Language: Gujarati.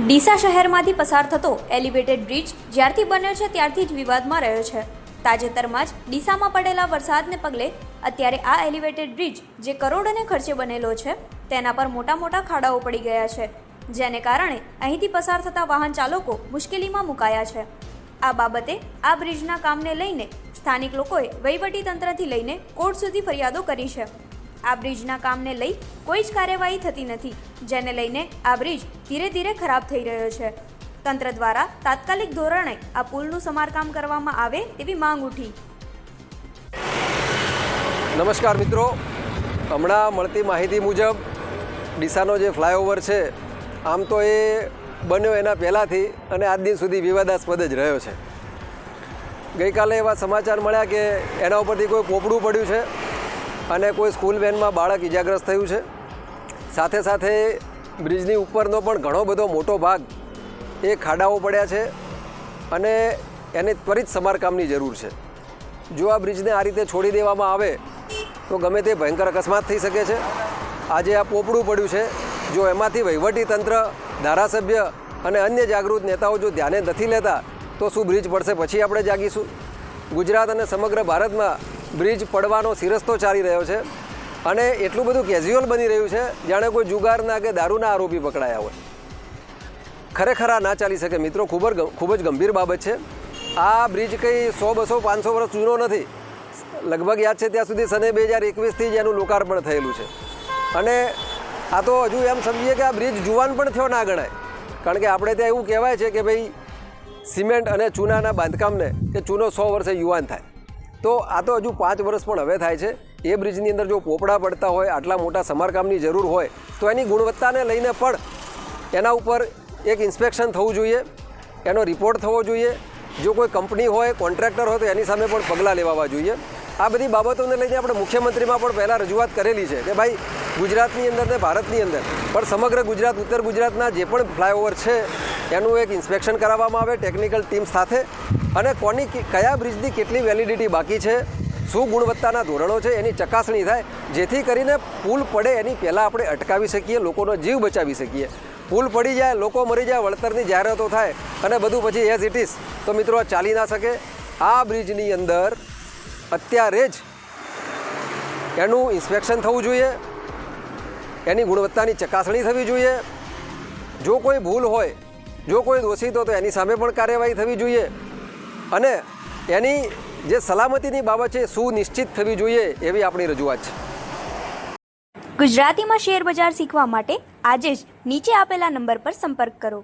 ડીસા શહેરમાંથી પસાર થતો એલિવેટેડ બ્રિજ જ્યારથી બન્યો છે, ત્યારથી જ વિવાદમાં રહ્યો છે. તાજેતરમાં જ ડીસામાં પડેલા વરસાદને પગલે અત્યારે આ એલિવેટેડ બ્રિજ જે કરોડોને ખર્ચે બનેલો છે, તેના પર મોટા મોટા ખાડાઓ પડી ગયા છે, જેને કારણે અહીંથી પસાર થતા વાહન ચાલકો મુશ્કેલીમાં મુકાયા છે. આ બાબતે આ બ્રિજના કામને લઈને સ્થાનિક લોકોએ વહીવટી તંત્રથી લઈને કોર્ટ સુધી ફરિયાદો કરી છે. આ બ્રિજના કામને લઈ કોઈ જ કાર્યવાહી થતી નથી, જેને લઈને આ બ્રિજ ધીરે ધીરે ખરાબ થઈ રહ્યો છે. તંત્ર દ્વારા તાત્કાલિક ધોરણે આ પુલનું સમારકામ કરવામાં આવે તેવી માંગ ઉઠી. નમસ્કાર મિત્રો. હમણાં મળતી માહિતી મુજબ ડીસાનો જે ફ્લાયઓવર છે, આમ તો એ બન્યો એના પહેલાંથી અને આજ દિન સુધી વિવાદાસ્પદ જ રહ્યો છે. ગઈકાલે એવા સમાચાર મળ્યા કે એના ઉપરથી કોઈ પોપડું પડ્યું છે. અને કોઈ સ્કૂલ વેનમાં બાળક ઇજાગ્રસ્ત થયું છે. સાથે સાથે બ્રિજની ઉપરનો પણ ઘણો બધો મોટો ભાગ એ ખાડાઓ પડ્યા છે અને એને ત્વરિત સમારકામની જરૂર છે. જો આ બ્રિજને આ રીતે છોડી દેવામાં આવે, તો ગમે તે ભયંકર અકસ્માત થઈ શકે છે. આજે આ પોપડું પડ્યું છે, જો એમાંથી વહીવટી તંત્ર, ધારાસભ્ય અને અન્ય જાગૃત નેતાઓ જો ધ્યાને નથી લેતા, તો શું બ્રિજ પડશે પછી આપણે જાગીશું? ગુજરાત અને સમગ્ર ભારતમાં બ્રિજ પડવાનો સિરસ્તો ચાલી રહ્યો છે અને એટલું બધું કેઝ્યુઅલ બની રહ્યું છે, જાણે કોઈ જુગારના કે દારૂના આરોપી પકડાયા હોય. ખરેખર આ ના ચાલી શકે મિત્રો, ખૂબ જ ખૂબ જ ગંભીર બાબત છે. આ બ્રિજ કંઈ સો, બસો, પાંચસો વર્ષ જૂનો નથી. લગભગ યાદ છે ત્યાં સુધી સને બે હજાર એકવીસથી જ એનું લોકાર્પણ થયેલું છે. અને આ તો હજુ એમ સમજીએ કે આ બ્રિજ જુવાન પણ થયો ના ગણાય. કારણ કે આપણે ત્યાં એવું કહેવાય છે કે ભાઈ સિમેન્ટ અને ચૂનાના બાંધકામને કે ચૂનો સો વર્ષે યુવાન થાય. તો આ તો હજુ પાંચ વર્ષ પણ હવે થાય છે. એ બ્રિજની અંદર જો પોપડા પડતા હોય, આટલા મોટા સમારકામની જરૂર હોય, તો એની ગુણવત્તાને લઈને પણ એના ઉપર એક ઇન્સ્પેક્શન થવું જોઈએ, એનો રિપોર્ટ થવો જોઈએ. જો કોઈ કંપની હોય, કોન્ટ્રાક્ટર હોય, તો એની સામે પણ પગલાં લેવાવા જોઈએ. આ બધી બાબતોને લઈને આપણે મુખ્યમંત્રીમાં પણ પહેલાં રજૂઆત કરેલી છે કે ભાઈ, ગુજરાતની અંદર ને ભારતની અંદર, પણ સમગ્ર ગુજરાત, ઉત્તર ગુજરાતના જે પણ ફ્લાયઓવર છે એનું એક ઇન્સ્પેક્શન કરાવવામાં આવે ટેકનિકલ ટીમ સાથે. અને કોની કયા બ્રિજની કેટલી વેલિડિટી બાકી છે, શું ગુણવત્તાના ધોરણો છે, એની ચકાસણી થાય, જેથી કરીને પુલ પડે એની પહેલાં આપણે અટકાવી શકીએ, લોકોનો જીવ બચાવી શકીએ. પુલ પડી જાય, લોકો મરી જાય, વળતરની જાહેરાતો થાય, અને બધું પછી એઝ ઇટ ઇઝ તો મિત્રો ચાલી ના શકે. આ બ્રિજની અંદર અત્યારે જ એનું ઇન્સ્પેક્શન થવું જોઈએ. એની ગુણવત્તાની ચકાસણી થવી જોઈએ. જો કોઈ ભૂલ હોય જો કોઈ દોષિત તો એની સામે પણ કાર્યવાહી થવી જોઈએ. અને એની જે સલામતીની બાબત છે સુનિશ્ચિત થવી જોઈએ એવી આપણી રજૂઆત છે. ગુજરાતીમાં શેર બજાર શીખવા માટે આજે જ નીચે આપેલા નંબર પર સંપર્ક કરો.